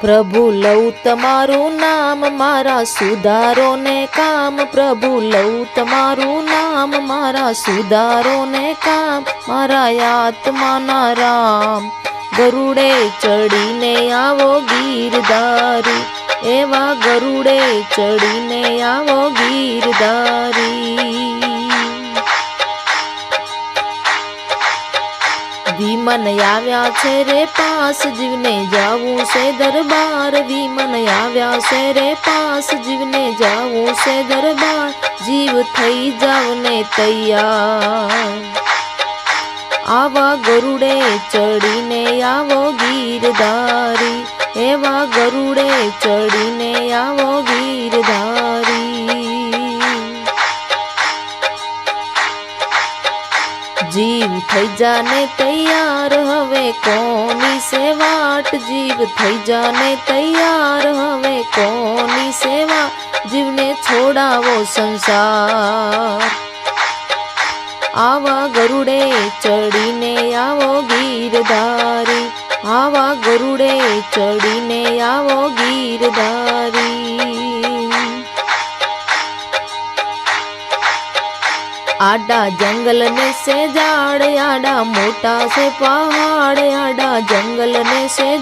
પ્રભુ લઉં તમારું નામ, મારા સુધારો ને કામ. પ્રભુ લઉં તમારું નામ, મારા સુધારો ને કામ. મારા આત્માના રામ, ગરુડે ચડીને આવો ગીરધારી. એવા ગરુડે ચડીને આવો ગીરધારી. વિમન આવ્યા છે રે પાસ, જીવને જાવું છે દરબાર. વિમન આવ્યા છે રે પાસ, જીવને જાવું છે દરબાર. જીવ થઈ જાવ ને તૈયાર. આવા ગરુડે ચડીને આવો ગીરધારી. એવા ગરુડે ચડીને આવો ગીરધારી. જીવ થઈ જાને તૈયાર કોની સેવાટ જીવ થઈ જાને તૈયાર? હવે કોની સેવા જીવને છોડાવો સંસાર? આવા ગરુડે ચડીને આવો ગીરધારી. આવા ગરુડે ચડીને આવો ગીરધારી. આડા જંગલ ને સે આડા મોટા સે પહાડ, આડા જંગલ ને સે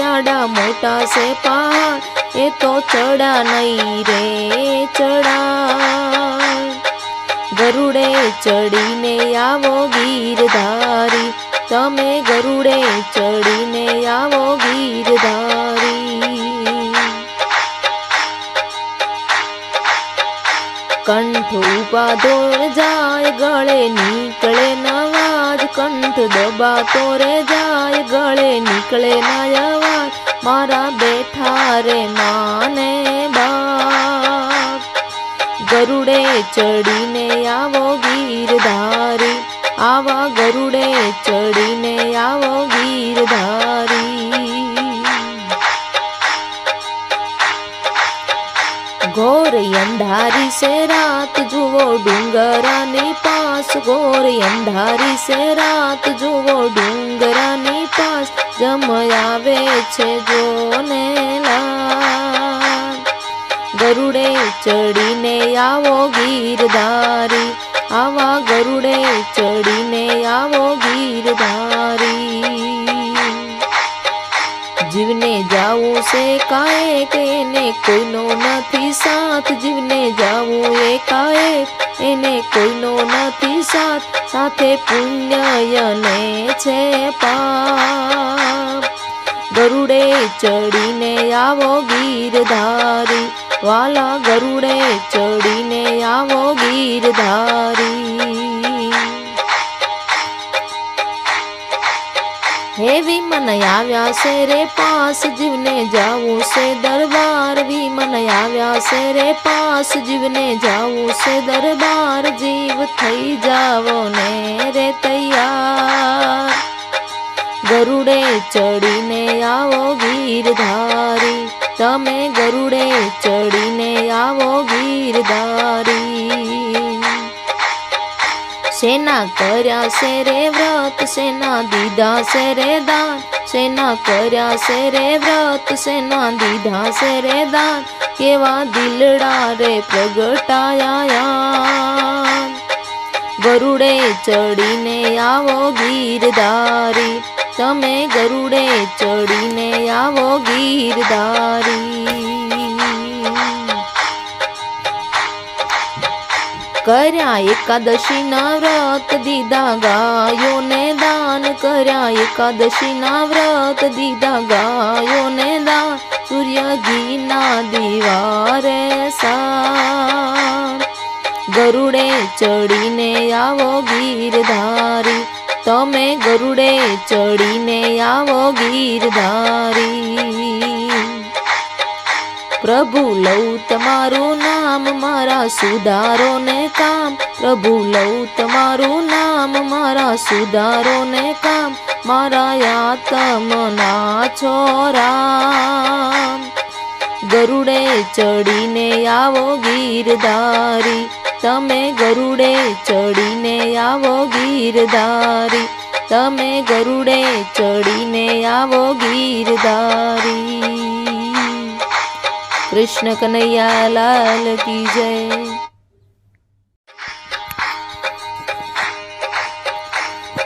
આડા મોટા સે પહાડ. એ તો ચડા નહીં રે, ચડા. ગરુડે ચડીને આવો ગીરધારી. તમે ગરુડે ચડીને આવો કંઠ ઉપાધો જાય, ગળે નીકળે નવાજ કંઠ દબાતો રે જાય, ગળે નીકળે અવાજ. મારા બેઠા રે માને બાપ. ગરુડે ચડીને આવો ગીરધારી. આવા ગરુડે ચડીને ઘોર અંધારી સે રાત જુઓ ડુંગરાની પાસ. ઘોર અંધારી સે રાત જુઓ ડુંગરાની પાસ. જમયાવે છે જોને ગરુડે ચડીને આવો ગીરધારી આવા ગરુડે ચડીને છે કાયક એને કોઈનો નથી સાથ. જીવને જાવું એ કાયક એને કોઈનો નથી સાથ. સાથે પુણ્યયને છે પાપ. ગરુડે ચડીને આવો ગીરધારી. વાલા ગરુડે ચડીને આવો ગીરધારી. હે વિમન આવ્યા છે રે પાસ, જીવને જાવું છે દરબાર. વિમન આવ્યા છે રે પાસ, જીવને જાવું છે દરબાર. જીવ થઈ જાવો ને રે તૈયાર. ગરુડે ચડીને સેના કર્યા છે રે વ્રત, સેના દીધા છે રે દાન. સેના કર્યા છે રે વ્રત, સેના દીધા છે રે દાન. કેવા દિલડા રે પ્રગટાયા ગરુડે ચડીને આવો ગીરધારી. તમે ગરુડે ચડીને આવો ગીરધારી. કર્યા એકાદશી ના વ્રત દીધા ગાયો ને દાન કર્યા એકાદશી ના વ્રત દીધા ગાયો ને દાન. સૂર્ય ઘી ના દિવારે સાર. ગરુડે ચડીને આવો ગીરધારી તમે ગરુડે ચડીને આવો ગીરધારી પ્રભુ લઉં તમારું નામ, મારા સુધારો ને કામ. પ્રભુ લઉં તમારું નામ, મારા સુધારો ને કામ. મારા આત્મના છોરામ. ગરુડે ચડીને આવો ગીરધારી. તમે ગરુડે ચડીને આવો ગીરધારી. તમે ગરુડે ચડીને આવો ગીરધારી. કૃષ્ણ કનૈયા લાલ કી જય.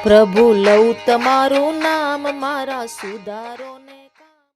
પ્રભુ લઉં તમારું નામ મારા સુધારો